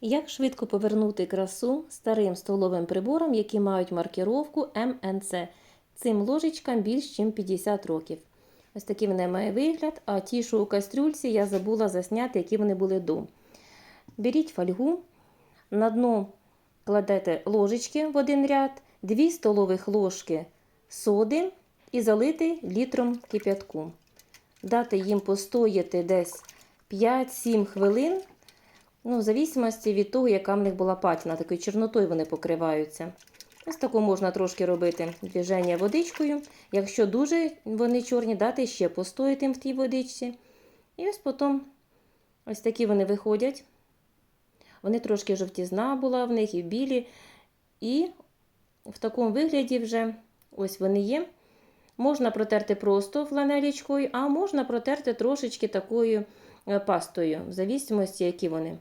Як швидко повернути красу старим столовим приборам, які мають маркіровку МНЦ? Цим ложечкам більш ніж 50 років. Ось такий вони має вигляд, а ті, що у кастрюльці, я забула засняти, які вони були до. Беріть фольгу, на дно кладете ложечки в один ряд, 2 столових ложки соди і залити літром кип'ятку. Дати їм постояти десь 5-7 хвилин, ну, в зависимості від того, яка в них була патіна, такою чорнотою вони покриваються. Ось таку можна трошки робити движення водичкою. Якщо дуже вони чорні, дати ще постояти в тій водичці. І ось потім ось такі вони виходять. Вони трошки жовтізна була в них і білі. І в такому вигляді вже ось вони є. Можна протерти просто фланелічкою, а можна протерти трошечки такою е, пастою, в зависимості, які вони.